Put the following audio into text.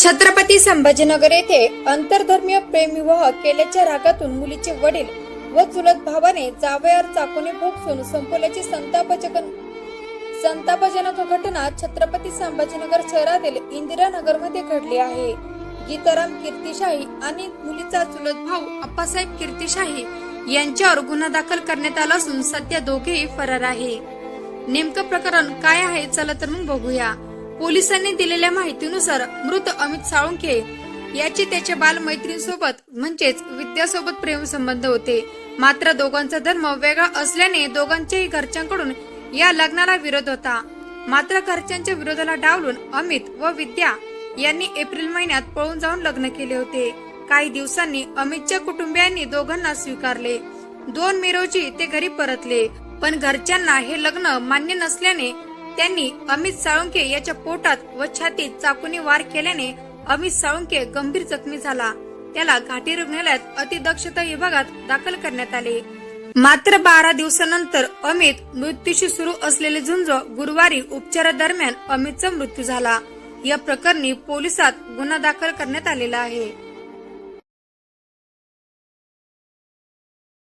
छत्रपती संभाजीनगर येथे आंतरधर्मीय प्रेमविवाह केल्याच्या रागातून मुलीचे वडील व चुलत भावाने जावयावर चाकूने भोगसून संपवल्याची संतापजनक संतापजनक घटना छत्रपती संभाजीनगर शहरातील इंदिरानगरमध्ये घडली आहे. गीताराम कीर्तिशाही आणि मुलीचा चुलत भाऊ अप्पासाहेब कीर्तिशाही यांच्यावर गुन्हा दाखल करण्यात आला असून सध्या दोघेही फरार आहे. नेमकं प्रकरण काय आहे चला तर मग बघूया. पोलिसांनी दिलेल्या माहितीनुसार मृत अमित साळुंखे याचे त्याच्या बालमैत्रीणसोबत म्हणजेच विद्यासोबत प्रेमसंबंध होते. मात्र दोघांचा धर्म वेगळा असल्याने दोघांच्याही घरच्यांकडून या लग्नाला विरोध होता. मात्र घरच्यांच्या विरोधाला डावलून अमित व विद्या यांनी एप्रिल महिन्यात पळून जाऊन लग्न केले होते. काही दिवसांनी अमितच्या कुटुंबियांनी दोघांना स्वीकारले. दोन मे रोजी ते घरी परतले. पण घरच्यांना हे लग्न मान्य नसल्याने त्यांनी अमित साळुंके याच्या पोटात व छातीत चाकूने वार केल्याने अमित साळुंके गंभीर जखमी झाला. त्याला घाटी रुग्णालयात अतिदक्षता विभागात दाखल करण्यात आले. मात्र बारा दिवसानंतर अमित मृत्यूशी सुरू असलेले झुंज गुरुवारी उपचारादरम्यान अमितचा मृत्यू झाला. या प्रकरणी पोलिसात गुन्हा दाखल करण्यात आलेला आहे.